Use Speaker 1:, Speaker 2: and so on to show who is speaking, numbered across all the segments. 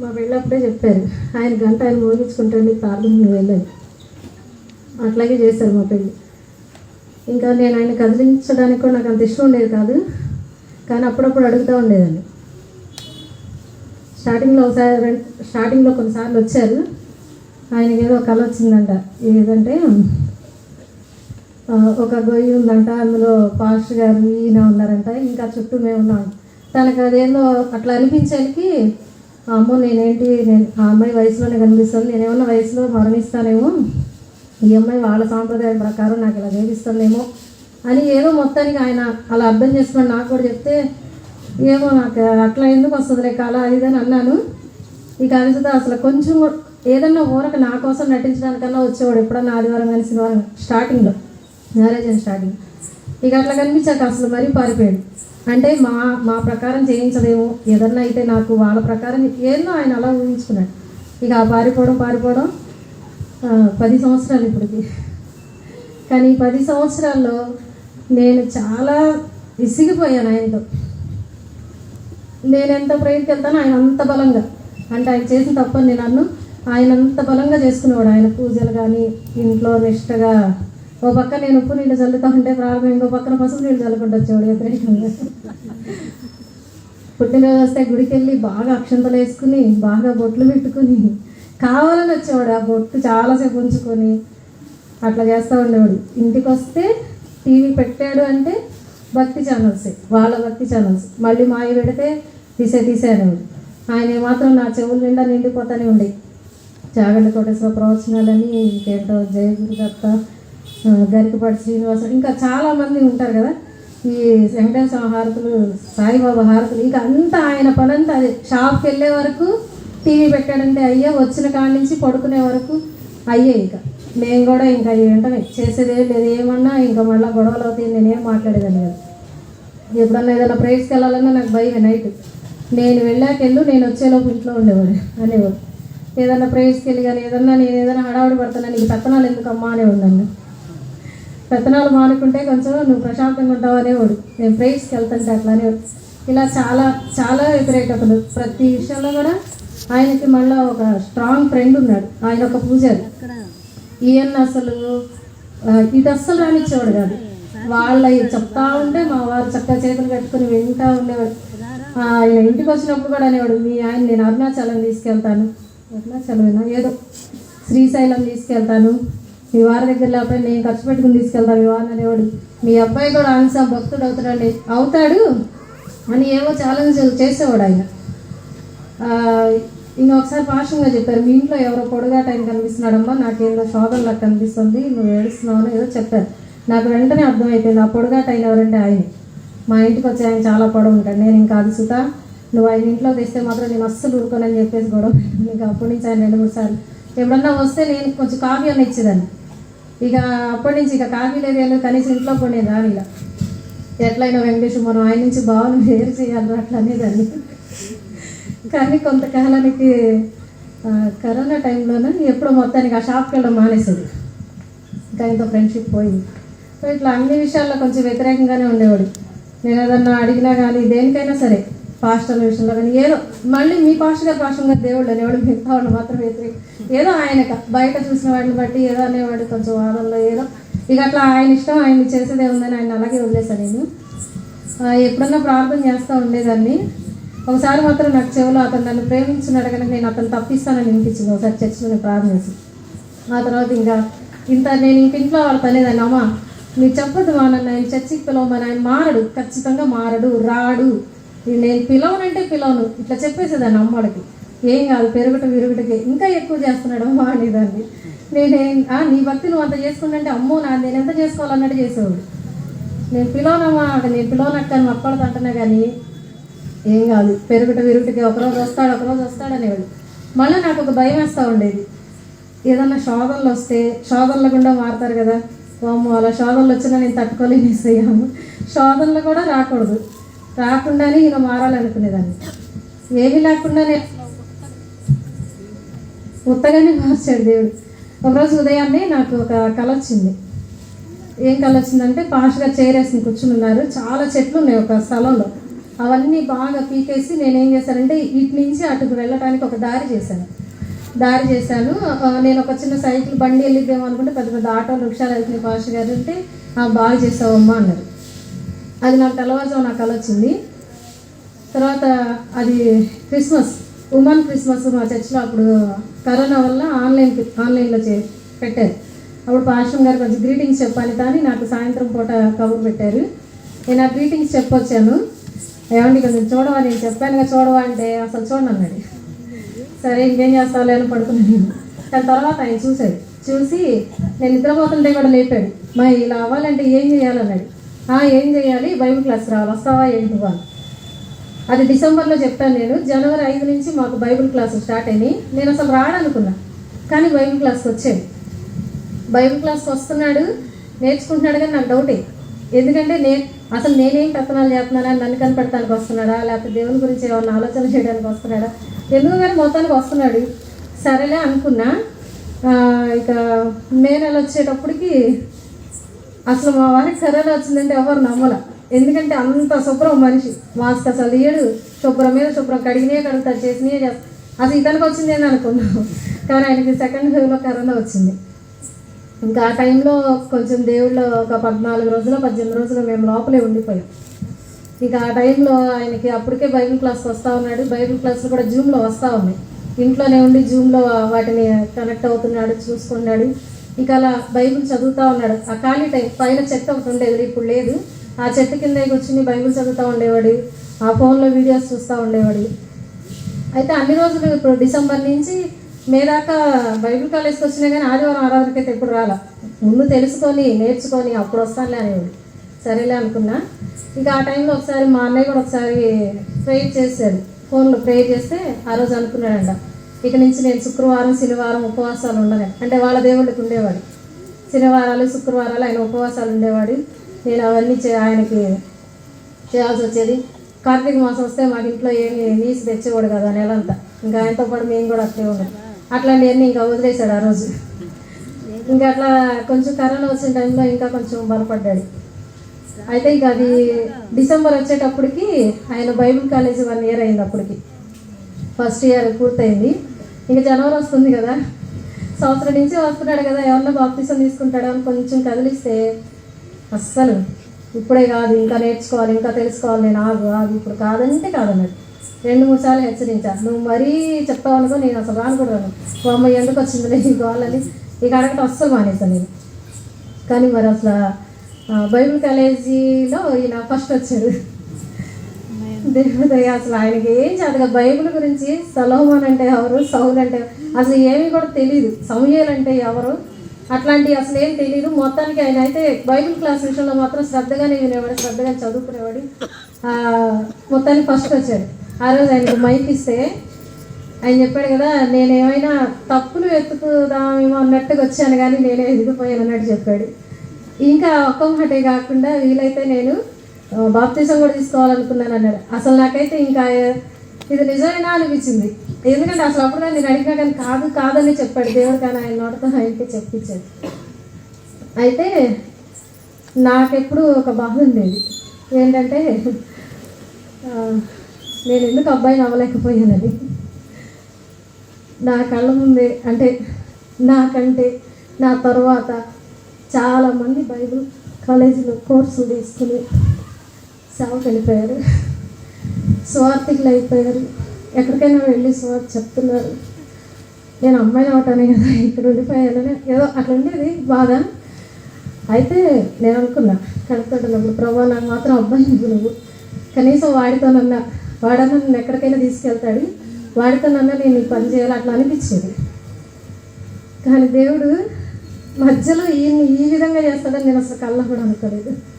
Speaker 1: మా వెళ్ళప్పుడే చెప్పారు. ఆయన గంట ఆయన మోగించుకుంటండి ప్రార్థన నువ్వు వెళ్ళాను అట్లాగే చేశారు మా పెళ్ళి. ఇంకా నేను ఆయన కదిలించడానికి కూడా నాకు అంత ఇష్టం ఉండేది కాదు. కానీ అప్పుడప్పుడు అడుగుతూ ఉండేదాన్ని. స్టార్టింగ్లో ఒకసారి రెం- స్టార్టింగ్లో కొన్నిసార్లు వచ్చారు. ఆయనకి ఏదో కళ వచ్చిందంట. ఏదంటే ఒక గొయ్యి ఉందంట. అందులో పాస్టర్ గారు ఈయన ఉన్నారంట. ఇంకా చుట్టూ మేము ఉన్నాం తనకు అదేందో అట్లా అనిపించేకి అమ్మో నేనేంటి? నేను ఆ అమ్మాయి వయసులోనే కనిపిస్తుంది నేనేమన్నా వయసులో మరణిస్తానేమో? ఈ అమ్మాయి వాళ్ళ సాంప్రదాయం ప్రకారం నాకు ఇలా చేపిస్తుందేమో అని ఏదో మొత్తానికి ఆయన అలా అర్థం చేసుకుని నాకు కూడా చెప్తే ఏమో నాకు అట్లా ఎందుకు వస్తుంది కళ? అది ఇది అని అన్నాను. ఇక అనిత అసలు కొంచెం ఏదన్నా ఊరక నా కోసం నటించడానికన్నా వచ్చేవాడు ఎప్పుడన్నా ఆదివారం కానీ శనివారం స్టార్టింగ్లో మ్యారేజ్ అయిన స్టార్టింగ్ ఇక అట్లా కనిపించాక అసలు మరీ పారిపోయాడు. అంటే మా మా ప్రకారం చేయించలేము. ఏదన్నా అయితే నాకు వాళ్ళ ప్రకారం ఏందో ఆయన అలా ఊహించుకున్నాడు. ఇక ఆ పారిపోవడం పారిపోవడం పది సంవత్సరాలు ఇప్పటికి. కానీ పది సంవత్సరాల్లో నేను చాలా విసిగిపోయాను ఆయనతో. నేను ఎంత ప్రేమకి వెళ్తానో ఆయన అంత బలంగా. అంటే ఆయన చేసిన తప్పని నేను అన్ను. ఆయన అంత బలంగా చేసుకునేవాడు. ఆయన పూజలు కానీ ఇంట్లో నిష్టగా ఓ పక్క నేను ఉప్పు నీళ్ళు చల్లుతా ఉంటే ప్రారంభం ఇంకో పక్కన పసుపు నీళ్ళు చల్లుకుంటూ వచ్చేవాడు వ్యతిరేకంగా పుట్టినరోజు వస్తే గుడికి వెళ్ళి బాగా అక్షంతలు వేసుకుని బాగా బొట్లు పెట్టుకుని కావాలని వచ్చేవాడు ఆ బొట్టు చాలాసేపు ఉంచుకొని అట్లా చేస్తూ ఉండేవాడు. ఇంటికి వస్తే టీవీ పెట్టాడు అంటే భక్తి ఛానల్స్ వాళ్ళ భక్తి ఛానల్స్. మళ్ళీ మాయ పెడితే తీసే తీసేనేవాడు ఆయన మాత్రం నా చెవుల నిండా నిండిపోతానే ఉండే. జాగండి కోటేశ్వర ప్రవచనాలని ఇంకేంటో జయగురు దత్త గరికపాటి శ్రీనివాస ఇంకా చాలామంది ఉంటారు కదా ఈ వెంకటేశ్వర హారతులు సాయిబాబా హారతులు ఇంకా అంతా ఆయన పనంతా అదే. షాప్కి వెళ్ళే వరకు టీవీ పెట్టాడంటే అయ్యే వచ్చిన కాడి నుంచి పడుకునే వరకు అయ్యే ఇంకా. నేను కూడా ఇంకా వెంటనే చేసేదే లేదు. ఏమన్నా ఇంకా మళ్ళీ గొడవలు అవుతాయి నేనేం మాట్లాడేదాన్ని కదా. ఎప్పుడన్నా ఏదైనా ప్రైజ్కి వెళ్ళాలన్నా నాకు భయం నైట్. నేను వెళ్ళాకెళ్ళు నేను వచ్చేలోపు ఇంట్లో ఉండేవాడు అనేవాడు. ఏదన్నా ప్రైజ్కి వెళ్ళి కానీ ఏదన్నా నేను ఏదైనా హడావుడి పడతాను నీకు పెత్తనాలు ఎందుకమ్మా అనేవాడు నన్ను. పెత్తనాలు మానుకుంటే కొంచెం నువ్వు ప్రశాంతంగా ఉంటావు అనేవాడు. నేను ప్రేయర్స్కి వెళ్తాంటే అట్లా అనేవాడు. ఇలా చాలా చాలా వ్యతిరేకతలు ప్రతి విషయంలో కూడా ఆయనకి మళ్ళీ ఒక స్ట్రాంగ్ ఫ్రెండ్ ఉన్నాడు. ఆయన ఒక పూజారి. ఈయన అసలు ఇది అస్సలు రానిచ్చేవాడు కాదు. వాళ్ళ చెప్తా ఉంటే మా వారు చక్కగా చేతులు కట్టుకుని వింటా ఉండేవాడు. ఆయన ఇంటికి వచ్చినప్పుడు కూడా అనేవాడు మీ ఆయన నేను అరుణాచలం తీసుకెళ్తాను. అరుణాచలం ఏదో శ్రీశైలం తీసుకెళ్తాను. మీ వారి దగ్గర లేకపోతే నేను ఖర్చు పెట్టుకుని తీసుకెళ్తాను మీ వారిని అనేవాడు. మీ అబ్బాయి కూడా ఆన్సా భక్తుడు అవుతాడండి. అవుతాడు అని ఏవో ఛాలెంజ్ చేసేవాడు ఆయన. ఆ, ఇంకొకసారి పాషంగా చెప్పారు మీ ఇంట్లో ఎవరో పొడుగాట ఆయన కనిపిస్తున్నాడమ్మా నాకేందో శోధనలా కనిపిస్తుంది నువ్వు ఏడుస్తున్నావు ఏదో చెప్పారు. నాకు వెంటనే అర్థమైపోయింది ఆ పొడుగాట ఆయన ఎవరంటే ఆయన? మా ఇంటికి వచ్చి ఆయన చాలా పొడవు ఉంటాడు. నేను ఇంకా అది సుత నువ్వు ఆయన ఇంట్లో తెస్తే మాత్రం నేను అస్సలు ఊరుకోనని చెప్పేసి గొడవ పెట్టాను. ఇంకా అప్పటి నుంచి ఆయన రెండు మూడు సార్లు. ఎప్పుడన్నా వస్తే నేను కొంచెం కాఫీ అని ఇచ్చేదాన్ని. ఇక అప్పటి నుంచి ఇక కాఫీ లేదు కనీసం ఇంట్లో కొనేదాన్ని ఆవిడ ఎట్లయినా వెంకటేష్ మనం ఆయన నుంచి భావన వేరు చేయాలి అట్లా అనేదాన్ని. కానీ కొంతకాలానికి కరోనా టైంలోనే ఎప్పుడో మొత్తానికి ఆ షాప్కి వెళ్ళడం మానేసేది. ఇంకా ఆయనతో ఫ్రెండ్షిప్ పోయింది. సో ఇట్లా అన్ని విషయాల్లో కొంచెం వ్యతిరేకంగానే ఉండేవాడు. నేను ఏదన్నా అడిగినా కానీ దేనికైనా సరే పాస్టర్ విషయంలో కానీ ఏదో మళ్ళీ మీ పాస్టర్ గారు పాస్టర్ గారు దేవుళ్ళు అనేవాడు మిగతా వాళ్ళు మాత్రం వ్యతిరేక ఏదో ఆయన బయట చూసిన వాటిని బట్టి ఏదో అనేవాడు కొంచెం వాదనలో ఏదో. ఇక అట్లా ఆయన ఇష్టం ఆయన చేసేదే ఉందని ఆయన అలాగే వదిలేశాను నేను. ఎప్పుడన్నా ప్రార్థన చేస్తూ ఉండేదాన్ని. ఒకసారి మాత్రం నాకు చెవులో అతను నన్ను ప్రేమించినాడు కనుక నేను అతను తప్పిస్తానని వినిపించింది. ఒకసారి చర్చిలో నేను ప్రార్థన చేసి. ఆ తర్వాత ఇంకా ఇంత నేను ఇంక ఇంట్లో వాళ్ళతో అనేదాన్ని అమ్మ మీరు చెప్పొద్దు మా నన్ను ఆయన చర్చికి పిలవమని ఆయన మారడు. ఖచ్చితంగా మారడు రాడు. నేను పిలవనంటే పిలవను. ఇట్లా చెప్పేసేదాన్ని అమ్మడికి. ఏం కాదు పెరుగుట విరుగుటకి. ఇంకా ఎక్కువ చేస్తున్నాడు అమ్మ అనేదాన్ని. నేనేం నీ భక్తి నువ్వు అంత చేసుకుంటే అమ్మో నా నేను ఎంత చేసుకోవాలన్నట్టు చేసేవాడు. నేను పిలవనమ్మా నేను పిలవనక్కని మక్కలతో అంటున్నా కానీ ఏం కాదు పెరుగుట విరుగుటకి. ఒకరోజు వస్తాడు ఒకరోజు వస్తాడు అనేవాడు. మళ్ళీ నాకు ఒక భయం వేస్తూ ఉండేది. ఏదన్నా శోధనలు వస్తే శోధనలు గుండా మారుతారు కదా. అమ్మో అలా శోధనలు వచ్చినా నేను తట్టుకోలేనిస్తాము శోధనలు కూడా రాకూడదు. రాకుండానే ఈయన మారాలనుకునేదాన్ని. ఏమీ లేకుండానే ఉత్తగానే మార్చాడు దేవుడు. ఒకరోజు ఉదయాన్నే నాకు ఒక కళ వచ్చింది. ఏం కళ వచ్చిందంటే పాషగా చైర్ కూర్చుని ఉన్నారు. చాలా చెట్లు ఉన్నాయి ఒక స్థలంలో. అవన్నీ బాగా పీకేసి నేనేం చేశానంటే ఇటు నుంచి అటుకు వెళ్ళడానికి ఒక దారి చేశాను. దారి చేశాను. నేను ఒక చిన్న సైకిల్ బండి వెళ్ళిద్దాం అనుకుంటే పెద్ద పెద్ద ఆటోలు రిక్షాలు వెళ్తున్నాయి. పాష గారు అంటే "ఆ, బాగా చేసావమ్మా అన్నారు. అది నాకు తెల్లవారుజాము నాకు కల వచ్చింది. తర్వాత అది క్రిస్మస్ ఉమెన్ క్రిస్మస్ మా చర్చిలో అప్పుడు కరోనా వల్ల ఆన్లైన్ ఆన్లైన్లో చే పెట్టారు. అప్పుడు పాస్టర్ గారు కొంచెం గ్రీటింగ్స్ చెప్పాలి కానీ నాకు సాయంత్రం పూట కబుర్ పెట్టారు. నేను ఆ గ్రీటింగ్స్ చెప్పొచ్చాను. ఏమండి కొంచెం చూడవా? నేను చెప్పాను చూడవా అంటే అసలు చూడండి అది సరే ఇంకేం చేస్తావులే అని పడుకున్నాను. దాని తర్వాత ఆయన చూశాడు. చూసి నేను నిద్రపోతుంటే కూడా లేపాడు. మా ఇలా అవ్వాలంటే ఏం చేయాలన్నాడు. ఏం చేయాలి? బైబిల్ క్లాస్ రావాలి? వస్తావా? ఏంటి వాళ్ళు అది డిసెంబర్లో చెప్తాను నేను. జనవరి ఐదు నుంచి మాకు బైబిల్ క్లాస్ స్టార్ట్ అయినాయి. నేను అసలు రాడనుకున్నా కానీ బైబిల్ క్లాస్కి వచ్చాను బైబిల్ క్లాస్కి వస్తున్నాడు. నేర్చుకుంటున్నాడు కానీ నాకు డౌటే ఎందుకంటే నే అసలు నేనేం కథనాలు చేస్తున్నానా? నన్ను కనిపెడతానికి వస్తున్నాడా? లేకపోతే దేవుని గురించి ఏమన్నా ఆలోచన చేయడానికి వస్తున్నాడా? ఎందుకు కానీ మొత్తానికి వస్తున్నాడు. సరేలే అనుకున్నా. ఇక మే నెల వచ్చేటప్పటికి అసలు మా వారికి కరోనా వచ్చిందంటే ఎవరు నమ్మల. ఎందుకంటే అంత శుభ్రం మనిషి. మాస్క్ అసలు ఇయ్యడు శుభ్రం మీద శుభ్రం కడిగినే కడుగుతాడు చేసినే చేస్తాడు. అసలు ఇతనికి వచ్చింది అని అనుకున్నాం. కానీ ఆయనకి సెకండ్ వేవ్లో కరోనా వచ్చింది. ఇంకా ఆ టైంలో కొంచెం దేవుళ్ళు ఒక పద్నాలుగు రోజులు పద్దెనిమిది రోజులు మేము లోపలే ఉండిపోయాం. ఇక ఆ టైంలో ఆయనకి అప్పటికే బైబిల్ క్లాస్కి వస్తూ ఉన్నాడు. బైబిల్ క్లాస్లో కూడా జూమ్లో వస్తూ ఉన్నాయి. ఇంట్లోనే ఉండి జూమ్లో వాటిని కనెక్ట్ అవుతున్నాడు చూసుకున్నాడు. ఇక అలా బైబిల్ చదువుతూ ఉన్నాడు. ఆ ఖాళీ టైం పైన చెత్త ఒకటి ఉండేది ఇప్పుడు లేదు. ఆ చెట్టు కింద కూర్చుని బైబిల్ చదువుతూ ఉండేవాడు. ఆ ఫోన్లో వీడియోస్ చూస్తూ ఉండేవాడు. అయితే అన్ని రోజులు ఇప్పుడు డిసెంబర్ నుంచి మే దాకా బైబిల్ కాలేజ్కి వచ్చినా కానీ ఆదివారం ఆరాధనకి అయితే ఎప్పుడు రాలా. ముందు తెలుసుకొని నేర్చుకొని అప్పుడు వస్తానులే అనేవాడు. సరేలే అనుకున్నా. ఇంకా ఆ టైంలో ఒకసారి మా అన్నయ్య కూడా ఒకసారి ప్రేయర్ చేశాడు. ఫోన్లో ప్రేయర్ చేస్తే ఆ రోజు అనుకున్నాడంట. ఇక నుంచి నేను శుక్రవారం శనివారం ఉపవాసాలు ఉండను అంటే వాళ్ళ దేవుళ్ళకి ఉండేవాడు. శనివారాలు శుక్రవారాలు ఆయన ఉపవాసాలు ఉండేవాడు. నేను అవన్నీ చే ఆయనకి చేయాల్సి వచ్చేది. కార్తీక మాసం వస్తే మాకు ఇంట్లో ఏమి నీసు తెచ్చేవాడు కదా నెలంతా. ఇంకా ఆయనతో పాటు మేము కూడా అట్లే ఉన్నాం. అట్లాంటివన్నీ ఇంకా వదిలేశాడు ఆ రోజు. ఇంకా అట్లా కొంచెం కరోనా వచ్చిన టైంలో ఇంకా కొంచెం బలపడ్డాడు. అయితే ఇంకా అది డిసెంబర్ వచ్చేటప్పటికి ఆయన బైబిల్ కాలేజ్ వన్ ఇయర్ అయింది అప్పటికి. ఫస్ట్ ఇయర్ పూర్తయింది. ఇంకా జనవరి వస్తుంది కదా. సంవత్సరం నుంచి వస్తున్నాడు కదా ఎవరన్నా బాప్తీసం తీసుకుంటాడా అని కొంచెం కదిలిస్తే అస్సలు ఇప్పుడే కాదు ఇంకా నేర్చుకోవాలి ఇంకా తెలుసుకోవాలి నేను ఆగు ఆగు ఇప్పుడు కాదంటే కాదన్నాడు. రెండు మూడు సార్లు హెచ్చరించా. నువ్వు మరీ చెప్తావు అనుకో నేను అసలు రాను కూడా రాను ఎందుకు వచ్చింది ఈ కావాలని ఇక అడగటం అస్సలు మానేశాను నేను. కానీ మరి అసలు ఆ, బైబిల్ కాలేజీలో ఈయన ఫస్ట్ వచ్చాడు. దేవుడి అసలు ఆయనకి ఏం చేతగా బైబిల్ గురించి సలోమన్ అంటే ఎవరు సౌల్ అంటే అసలు ఏమీ కూడా తెలియదు సమూహలు అంటే ఎవరు? అట్లాంటివి అసలు ఏం తెలియదు మొత్తానికి ఆయన అయితే బైబిల్ క్లాస్ విషయంలో మాత్రం శ్రద్ధగానే వినేవాడు శ్రద్ధగా చదువుకునేవాడు. మొత్తానికి ఫస్ట్ వచ్చాడు. ఆ రోజు ఆయనకు మైక్ ఇస్తే ఆయన చెప్పాడు కదా నేను ఏమైనా తప్పులు ఎత్తుకుదామేమో అన్నట్టుగా వచ్చాను కానీ నేనే ఎదిగిపోయాను అన్నట్టు చెప్పాడు. ఇంకా ఒక్క మాటే కాకుండా వీలైతే నేను బాప్తీసం కూడా తీసుకోవాలనుకున్నాను అన్నాడు. అసలు నాకైతే ఇంకా ఇది నిజమేనా అనిపించింది. ఎందుకంటే అసలు అప్పుడు నేను అడిగినా కానీ కాదు కాదని చెప్పాడు. దేవుడు కానీ ఆయన నోటతో ఆయనకి చెప్పించాడు. అయితే నాకెప్పుడు ఒక బాధ ఉండేది. ఏంటంటే నేను ఎందుకు అబ్బాయిని అవ్వలేకపోయానని నా కళ్ళ ముందే అంటే నాకంటే నా తర్వాత చాలామంది బైబిల్ కాలేజీలో కోర్సులు తీసుకుని సేవకు వెళ్ళిపోయారు. స్వార్థికులు అయిపోయారు. ఎక్కడికైనా వెళ్ళి స్వార్థ చెప్తున్నారు. నేను అమ్మాయిని అవటానే కదా ఇక్కడ ఉండిపోయానని ఏదో అట్లా ఉండేది బాధ. అయితే నేను అనుకున్నా కడపడున్నప్పుడు ప్రభా నాకు మాత్రం అబ్బాయి నువ్వు నువ్వు. కనీసం వాడితోనన్నా వాడన్నా నన్ను ఎక్కడికైనా తీసుకెళ్తాడు. వాడితోనన్నా నేను ఈ పని చేయాలి అట్లా అనిపించేది. కానీ దేవుడు మధ్యలో ఈ ఈ విధంగా చేస్తాడని నేను అసలు కళ్ళ కూడా అనుకోలేదు.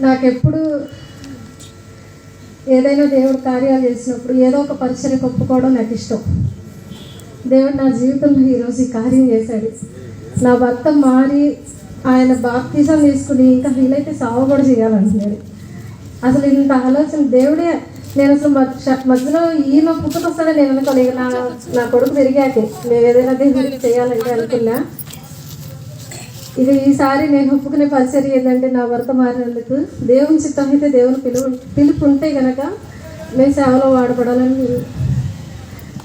Speaker 1: నాకెప్పుడు ఏదైనా దేవుడు కార్యాలు చేసినప్పుడు ఏదో ఒక పరిచయం ఒప్పుకోవడం నాకు ఇష్టం దేవుడు నా జీవితంలో ఈరోజు ఈ కార్యం చేశాడు. నా భర్త మారి ఆయన బాప్తీసం తీసుకుని ఇంకా వీలైతే సాగు కూడా చేయాలంటున్నాడు. అసలు ఇంత ఆలోచన దేవుడే నేను అసలు మధ్యలో ఈయన పుట్టుకొస్తాడని నేను అనుకోలేదు నా నా కొడుకు పెరిగాకే. నేను ఏదైనా దేవుడికి చేయాలంటే అనుకున్నా. ఇక ఈసారి నేను ఒప్పుకునే పరిచర్య ఏంటంటే నా భర్త మారినందుకు దేవుని చిత్తం అయితే దేవుని పిలుపు పిలుపు ఉంటే కనుక మేము సేవలో వాడపడాలని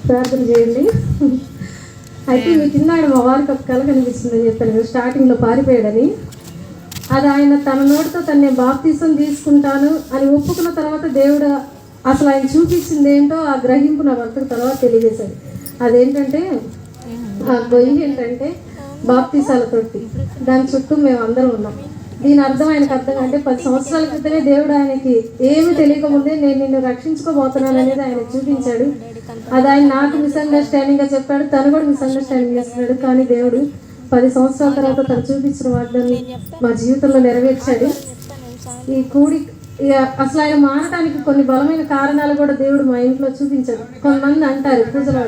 Speaker 1: ప్రార్థన చేయండి. అయితే మీ కింద మా వారికి ఒక కళ కనిపిస్తుందని చెప్పాను కదా స్టార్టింగ్లో పారిపోయాడని. అది ఆయన తన నోటితో తను నేను బాప్తీసం తీసుకుంటాను అని ఒప్పుకున్న తర్వాత దేవుడు అసలు ఆయన చూపించింది ఏంటో ఆ గ్రహింపు నా భర్తకు తర్వాత తెలియజేశాడు. అదేంటంటే ఆ గొయ్యి ఏంటంటే బాప్తీసాల దాని చుట్టూ మేము అందరం ఉన్నాం. దీని అర్థం ఆయనకు అర్థం అంటే పది సంవత్సరాల క్రితమే దేవుడు ఆయనకి ఏమి తెలియకముందే నేను నిన్ను రక్షించుకోబోతున్నాను అనేది ఆయన చూపించాడు. అది ఆయన నాకు మిస్అండర్స్టాండింగ్గా చెప్పాడు తను కూడా మిస్అండర్స్టాండింగ్ చేస్తున్నాడు. కానీ దేవుడు పది సంవత్సరాల తర్వాత తను చూపించిన వాటిని మా జీవితంలో నెరవేర్చాడు. ఈ కూడి ఇక అసలు ఆయన మారడానికి కొన్ని బలమైన కారణాలు కూడా దేవుడు మా ఇంట్లో చూపించాడు. కొంతమంది అంటారు పూజలు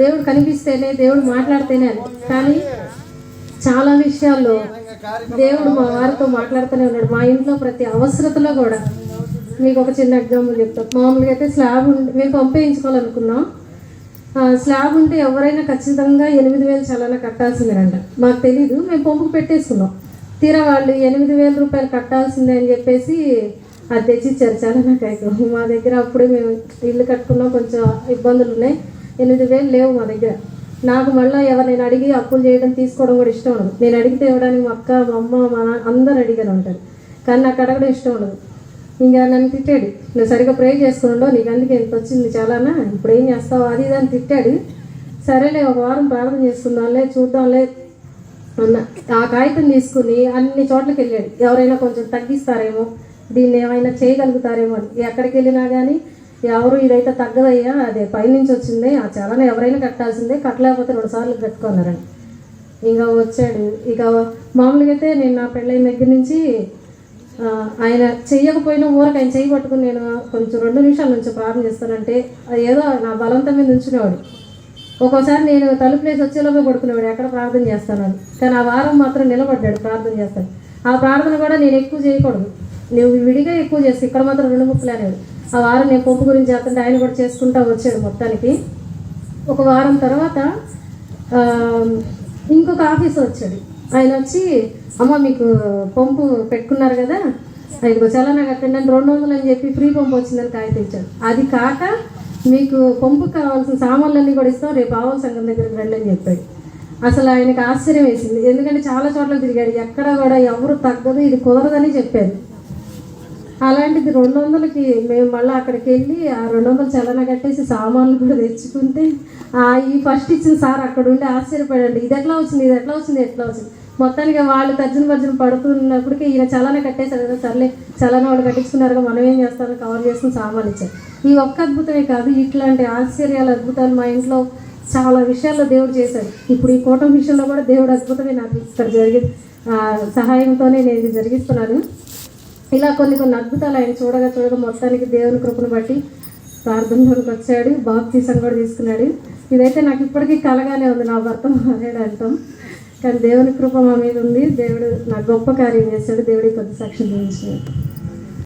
Speaker 1: దేవుడు కనిపిస్తేనే దేవుడు మాట్లాడితేనే అని కానీ చాలా విషయాల్లో దేవుడు మా వారితో మాట్లాడుతూనే ఉన్నాడు. మా ఇంట్లో ప్రతి అవసరతలో కూడా మీకు ఒక చిన్న ఎగ్జాంపుల్ చెప్తాం. మామూలుగా అయితే స్లాబ్ ఉండి మేము పంపేయించుకోవాలనుకున్నాం. స్లాబ్ ఉంటే ఎవరైనా ఖచ్చితంగా ఎనిమిది వేలు చలానా కట్టాల్సిందేనంట. మాకు తెలీదు మేము పంపుకు పెట్టేసుకున్నాం. తీరా వాళ్ళు ఎనిమిది వేల రూపాయలు కట్టాల్సిందే అని చెప్పేసి అది తెచ్చిచ్చారు. చాలా నాకు మా దగ్గర అప్పుడే మేము ఇల్లు కట్టుకున్నాం కొంచెం ఇబ్బందులు ఉన్నాయి ఎనిమిది వేలు లేవు మా దగ్గర. నాకు మళ్ళీ ఎవరినైనా అడిగి అప్పులు చేయడం తీసుకోవడం కూడా ఇష్టం ఉండదు. నేను అడిగితే ఇవ్వడానికి మా అక్క మా అమ్మ మా నాన్న అందరు అడిగారు ఉంటారు కానీ నాకు అడగడం ఇష్టం ఉండదు. ఇంకా నన్ను తిట్టాడు. నువ్వు సరిగ్గా ప్రే చేసుకోండో నీకు అందుకే ఇంత వచ్చింది చాలానా? ఇప్పుడు ఏం చేస్తావు? అది ఇది అని తిట్టాడు. సరేలే ఒక వారం ప్రార్థన చేసుకుందాంలే చూద్దాంలే అన్న. ఆ కాగితం తీసుకుని అన్ని చోట్లకి వెళ్ళాడు. ఎవరైనా కొంచెం తగ్గిస్తారేమో దీన్ని ఏమైనా చేయగలుగుతారేమో అని. ఎక్కడికి వెళ్ళినా కానీ ఎవరు ఇదైతే తగ్గదయ్యా అదే పైనుంచి వచ్చింది ఆ చలానా ఎవరైనా కట్టాల్సిందే కట్టలేకపోతే రెండు సార్లు కట్టుకున్నారని ఇంకా వచ్చాడు. ఇక మామూలుగా అయితే నేను నా పెళ్ళైన దగ్గర నుంచి ఆయన చెయ్యకపోయినా ఊరకు ఆయన చెయ్యి పట్టుకుని నేను కొంచెం రెండు నిమిషాల నుంచి ప్రార్థన చేస్తానంటే అది ఏదో నా బలంతం మీద ఉంచునేవాడు ఒక్కోసారి నేను తలుపు లేసి వచ్చేలోపే పడుకునేవాడు ఎక్కడ ప్రార్థన చేస్తానని. కానీ ఆ వారం మాత్రం నిలబడ్డాడు ప్రార్థన చేస్తాను ఆ ప్రార్థన కూడా నేను ఎక్కువ చేయకూడదు. నువ్వు విడిగా ఎక్కువ చేస్తే ఇక్కడ మాత్రం రెండు ముక్కలు అనేది ఆ వారం నేను పంపు గురించి చేస్తుంటే ఆయన కూడా చేసుకుంటా వచ్చాడు మొత్తానికి. ఒక వారం తర్వాత ఇంకొక ఆఫీస్ వచ్చాడు. ఆయన వచ్చి అమ్మ మీకు పంపు పెట్టుకున్నారు కదా? ఐదుగో చలనా నాకు అక్కడ రెండు వందలు అని చెప్పి ఫ్రీ పంపు వచ్చిందని కాగితం ఇచ్చాడు. అది కాక మీకు పంపు కావాల్సిన సామాన్లన్నీ కూడా ఇస్తాం రేపు ఆవుల సంఘం దగ్గరికి రండి అని చెప్పాడు. అసలు ఆయనకు ఆశ్చర్యం వేసింది. ఎందుకంటే చాలా చోట్ల తిరిగాడు. ఎక్కడ కూడా ఎవరు తగ్గదు ఇది కుదరదని చెప్పారు. అలాంటిది రెండు వందలకి మేము మళ్ళీ అక్కడికి వెళ్ళి ఆ రెండు వందలు చలన కట్టేసి సామాన్లు కూడా తెచ్చుకుంటే ఆ ఈ ఫస్ట్ ఇచ్చిన సార్ అక్కడ ఉండి ఆశ్చర్యపడండి. ఇది ఎట్లా వచ్చింది? ఇది ఎట్లా వచ్చింది? ఎట్లా వచ్చింది? మొత్తానికి వాళ్ళు తర్జన భర్జన పడుతున్నప్పటికీ ఈయన చలన కట్టేశారు కదా సర్లే చలన వాళ్ళు కట్టించుకున్నారు మనం ఏం చేస్తాను కవర్ చేసుకుని సామాన్లు ఇచ్చారు. ఈ ఒక్క అద్భుతమే కాదు ఇట్లాంటి ఆశ్చర్యాలు అద్భుతాలు మా ఇంట్లో చాలా విషయాల్లో దేవుడు చేశాడు. ఇప్పుడు ఈ కూటమి విషయంలో కూడా దేవుడు అద్భుతమే నాకు ఇక్కడ జరిగి సహాయంతోనే నేను ఇది జరిగిస్తున్నాను. ఇలా కొన్ని కొన్ని అద్భుతాలు ఆయన చూడగా చూడగా మొత్తానికి దేవుని కృపను బట్టి ప్రార్థనలోకి వచ్చాడు. బాప్తీసం కూడా తీసుకున్నాడు. ఇదైతే నాకు ఇప్పటికీ కలగానే ఉంది నా భర్త మారాడు అంటాం. కానీ దేవుని కృప మా మీద ఉంది. దేవుడు నాకు గొప్ప కార్యం చేశాడు. దేవుడి కొద్ది సాక్ష్యం చూపించాడు